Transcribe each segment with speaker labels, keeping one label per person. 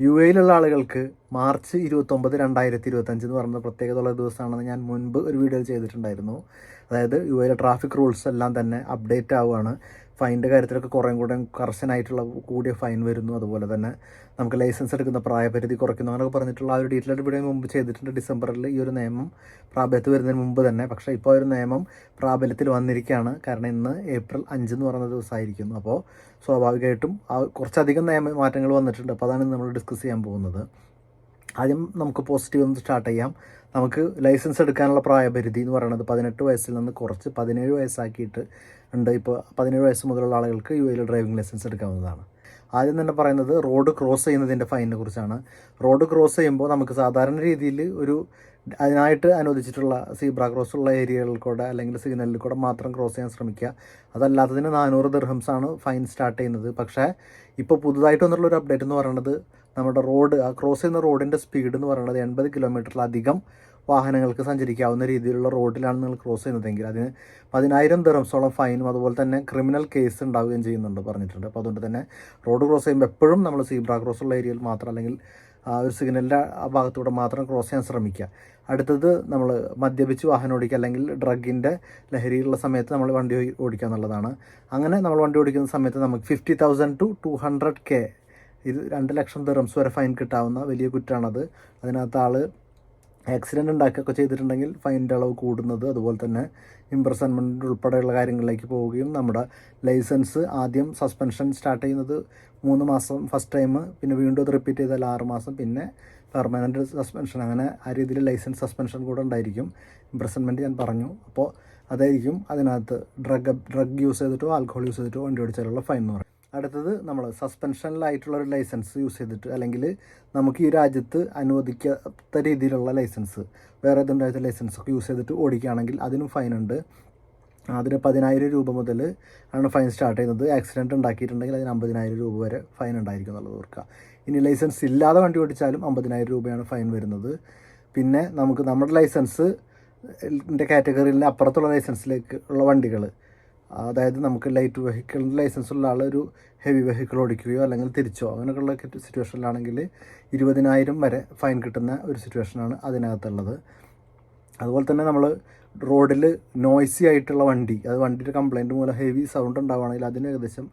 Speaker 1: U എയിലുള്ള ആളുകൾക്ക് March ഇരുപത്തൊമ്പത് രണ്ടായിരത്തി ഇരുപത്തഞ്ച് എന്ന് പറയുന്ന പ്രത്യേകതയുള്ള ദിവസമാണെന്ന് ഞാൻ മുൻപ് ഒരു വീഡിയോ ചെയ്തിട്ടുണ്ടായിരുന്നു. അതായത് യു എയിലെ ട്രാഫിക് റൂൾസ് എല്ലാം തന്നെ അപ്ഡേറ്റ് ആവുകയാണ്. ഫൈന്റെ കാര്യത്തിലൊക്കെ കുറേ കൂടെ കർശനായിട്ടുള്ള കൂടിയ ഫൈൻ വരുന്നു. അതുപോലെ തന്നെ നമുക്ക് ലൈസൻസ് എടുക്കുന്ന പ്രായപരിധി കുറയ്ക്കുന്നു. അങ്ങനെയൊക്കെ പറഞ്ഞിട്ടുള്ള ആ ഒരു ഡീറ്റെയിൽ വീഡിയോ മുമ്പ് ചെയ്തിട്ടുണ്ട്. ഡിസംബറിൽ ഈ ഒരു നിയമം പ്രാബല്യത്തിൽ വരുന്നതിന് മുമ്പ് തന്നെ. പക്ഷേ ഇപ്പോൾ ഒരു നിയമം പ്രാബല്യത്തിൽ വന്നിരിക്കുകയാണ്. കാരണം ഇന്ന് ഏപ്രിൽ അഞ്ച് എന്ന് പറയുന്ന ദിവസമായിരിക്കുന്നു. അപ്പോൾ സ്വാഭാവികമായിട്ടും ആ കുറച്ചധികം നിയമ മാറ്റങ്ങൾ വന്നിട്ടുണ്ട്. അപ്പോൾ അതാണ് നമ്മൾ ഡിസ്കസ് ചെയ്യാൻ പോകുന്നത്. ആദ്യം നമുക്ക് പോസിറ്റീവ് ഒന്ന് സ്റ്റാർട്ട് ചെയ്യാം. നമുക്ക് ലൈസൻസ് എടുക്കാനുള്ള പ്രായപരിധി എന്ന് പറയുന്നത് പതിനെട്ട് വയസ്സിൽ നിന്ന് കുറച്ച് പതിനേഴ് വയസ്സാക്കിയിട്ട് ഉണ്ട്. ഇപ്പോൾ പതിനേഴ് വയസ്സ് മുതലുള്ള ആളുകൾക്ക് യു എയിൽ ഡ്രൈവിംഗ് ലൈസൻസ് എടുക്കാവുന്നതാണ്. ആദ്യം തന്നെ പറയുന്നത് റോഡ് ക്രോസ് ചെയ്യുന്നതിന്റെ ഫൈനിനെ കുറിച്ചാണ്. റോഡ് ക്രോസ് ചെയ്യുമ്പോൾ നമുക്ക് സാധാരണ രീതിയിൽ ഒരു അതിനായിട്ട് അനുവദിച്ചിട്ടുള്ള സീബ്ര ക്രോസ് ഉള്ള ഏരിയകളിൽ കൂടെ അല്ലെങ്കിൽ സിഗ്നലിൽ കൂടെ മാത്രം ക്രോസ് ചെയ്യാൻ ശ്രമിക്കുക. അതല്ലാത്തതിന് നാനൂറ് ദിർഹംസാണ് ഫൈൻ സ്റ്റാർട്ട് ചെയ്യുന്നത്. പക്ഷേ ഇപ്പോൾ പുതുതായിട്ട് വന്നിട്ടുള്ള ഒരു അപ്ഡേറ്റ് എന്ന് പറയുന്നത് നമ്മുടെ റോഡ് ആ ക്രോസ് ചെയ്യുന്ന റോഡിന്റെ സ്പീഡ് എന്ന് പറയുന്നത് എൺപത് കിലോമീറ്ററിലധികം വാഹനങ്ങൾക്ക് സഞ്ചരിക്കാവുന്ന രീതിയിലുള്ള റോഡിലാണ് നിങ്ങൾ ക്രോസ് ചെയ്യുന്നതെങ്കിൽ അതിന് പതിനായിരം ദിറംസോളം ഫൈനും അതുപോലെ തന്നെ ക്രിമിനൽ കേസ് ഉണ്ടാവുകയും ചെയ്യുന്നുണ്ട് പറഞ്ഞിട്ടുണ്ട്. അപ്പോൾ അതുകൊണ്ട് തന്നെ റോഡ് ക്രോസ് ചെയ്യുമ്പോൾ എപ്പോഴും നമ്മൾ സീബ്ര ക്രോസ് ഉള്ള ഏരിയയിൽ മാത്രം അല്ലെങ്കിൽ ആ ഒരു സിഗ്നലിന്റെ ആ ഭാഗത്തൂടെ മാത്രം ക്രോസ് ചെയ്യാൻ ശ്രമിക്കുക. അടുത്തത് നമ്മൾ മദ്യപിച്ച് വാഹനം ഓടിക്കുക അല്ലെങ്കിൽ ഡ്രഗിന്റെ ലഹരിയുള്ള സമയത്ത് നമ്മൾ വണ്ടി ഓടിക്കുക എന്നുള്ളതാണ്. അങ്ങനെ നമ്മൾ വണ്ടി ഓടിക്കുന്ന സമയത്ത് നമുക്ക് fifty thousand two two hundred K ഇത് രണ്ട് ലക്ഷം ദിറംസ് വരെ ഫൈൻ കിട്ടാവുന്ന വലിയ കുറ്റമാണത് അതിനകത്ത് ആൾ ആക്സിഡന്റ് ഉണ്ടാക്കുകയൊക്കെ ചെയ്തിട്ടുണ്ടെങ്കിൽ ഫൈനിന്റെ അളവ് കൂടുന്നത് അതുപോലെ തന്നെ ഇംപ്രസൺമെന്റ് ഉൾപ്പെടെയുള്ള കാര്യങ്ങളിലേക്ക് പോവുകയും നമ്മുടെ ലൈസൻസ് ആദ്യം സസ്പെൻഷൻ സ്റ്റാർട്ട് ചെയ്യുന്നത് മൂന്ന് മാസം ഫസ്റ്റ് ടൈം പിന്നെ വീണ്ടും അത് റിപ്പീറ്റ് ചെയ്താൽ ആറ് മാസം പിന്നെ പെർമനന്റ് സസ്പെൻഷൻ അങ്ങനെ ആ രീതിയിൽ ലൈസൻസ് സസ്പെൻഷൻ കൂടെ ഉണ്ടായിരിക്കും. ഇംപ്രസൺമെന്റ് ഞാൻ പറഞ്ഞു. അപ്പോൾ അതായിരിക്കും അതിനകത്ത് ഡ്രഗ് ഡ്രഗ് യൂസ് ചെയ്തിട്ടോ ആൽക്കഹോൾ യൂസ് ചെയ്തിട്ടോ വണ്ടി ഓടിച്ചാലുള്ള ഫൈൻ എന്ന് പറയും അടുത്തത് നമ്മൾ സസ്പെൻഷനിലായിട്ടുള്ള ഒരു ലൈസൻസ് യൂസ് ചെയ്തിട്ട് അല്ലെങ്കിൽ നമുക്ക് ഈ രാജ്യത്ത് അനുവദിക്കാത്ത രീതിയിലുള്ള ലൈസൻസ് വേറെ ഏതെങ്കിലും ലൈസൻസ് ഒക്കെ യൂസ് ചെയ്തിട്ട് ഓടിക്കുകയാണെങ്കിൽ അതിനും ഫൈൻ ഉണ്ട്. അതിന് പതിനായിരം രൂപ മുതൽ ആണ് ഫൈൻ സ്റ്റാർട്ട് ചെയ്യുന്നത്. ആക്സിഡന്റ് ഉണ്ടാക്കിയിട്ടുണ്ടെങ്കിൽ അതിന് അമ്പതിനായിരം രൂപ വരെ ഫൈൻ ഉണ്ടായിരിക്കും എന്നുള്ളത് ഓർക്കുക. ഇനി ലൈസൻസ് ഇല്ലാതെ വണ്ടി ഓടിച്ചാലും അമ്പതിനായിരം രൂപയാണ് ഫൈൻ വരുന്നത്. പിന്നെ നമുക്ക് നമ്മുടെ ലൈസൻസ് കാറ്റഗറിയിൽ അപ്പുറത്തുള്ള ലൈസൻസിലേക്ക് ഉള്ള വണ്ടികൾ അതായത് നമുക്ക് ലൈറ്റ് വെഹിക്കിളിന്റെ ലൈസൻസ് ഉള്ള ഒരു ഹെവി വെഹിക്കിൾ ഓടിക്കുകയോ അല്ലെങ്കിൽ തിരിച്ചോ അങ്ങനെയൊക്കെയുള്ള സിറ്റുവേഷനിലാണെങ്കിൽ ഇരുപതിനായിരം വരെ ഫൈൻ കിട്ടുന്ന ഒരു സിറ്റുവേഷനാണ് അതിനകത്തുള്ളത്. അതുപോലെ തന്നെ നമ്മൾ റോഡിൽ നോയ്സി ആയിട്ടുള്ള വണ്ടി അത് വണ്ടിയുടെ കംപ്ലയിന്റ് മൂലം ഹെവി സൗണ്ട് ഉണ്ടാവുകയാണെങ്കിൽ അതിന് ഏകദേശം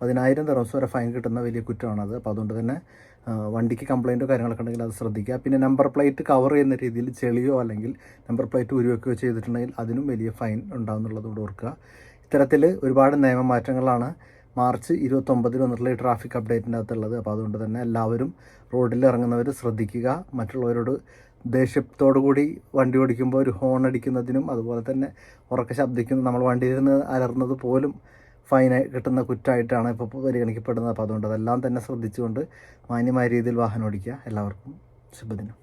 Speaker 1: പതിനായിരം ദിവസം വരെ ഫൈൻ കിട്ടുന്ന വലിയ കുറ്റമാണത്. അപ്പോൾ അതുകൊണ്ട് തന്നെ വണ്ടിക്ക് കംപ്ലയിന്റോ കാര്യങ്ങളൊക്കെ ഉണ്ടെങ്കിൽ അത് ശ്രദ്ധിക്കുക. പിന്നെ നമ്പർ പ്ലേറ്റ് കവർ ചെയ്യുന്ന രീതിയിൽ ചെളിയോ അല്ലെങ്കിൽ നമ്പർ പ്ലേറ്റ് ഉരുവെക്കുകയോ ചെയ്തിട്ടുണ്ടെങ്കിൽ അതിനും വലിയ ഫൈൻ ഉണ്ടാകുന്നുള്ളത് കൂടെ ഓർക്കുക. ഇത്തരത്തിൽ ഒരുപാട് നിയമമാറ്റങ്ങളാണ് മാർച്ച് ഇരുപത്തൊമ്പതിൽ വന്നിട്ടുള്ള ഈ ട്രാഫിക് അപ്ഡേറ്റിന്റെ അകത്തുള്ളത് അപ്പോൾ അതുകൊണ്ട് തന്നെ എല്ലാവരും റോഡിൽ ഇറങ്ങുന്നവർ ശ്രദ്ധിക്കുക. മറ്റുള്ളവരോട് ദേഷ്യത്തോടു കൂടി വണ്ടി ഓടിക്കുമ്പോൾ ഒരു ഹോൺ അടിക്കുന്നതിനും അതുപോലെ തന്നെ ഉറക്കെ ശബ്ദിക്കുന്ന നമ്മൾ വണ്ടിയിൽ നിന്ന് അലർന്നത് പോലും ഫൈനായി കിട്ടുന്ന കുറ്റമായിട്ടാണ് ഇപ്പോൾ പരിഗണിക്കപ്പെടുന്നത്. അപ്പോൾ അതുകൊണ്ട് അതെല്ലാം തന്നെ ശ്രദ്ധിച്ചുകൊണ്ട് മാന്യമായ രീതിയിൽ വാഹനം ഓടിക്കുക. എല്ലാവർക്കും ശുഭദിനം.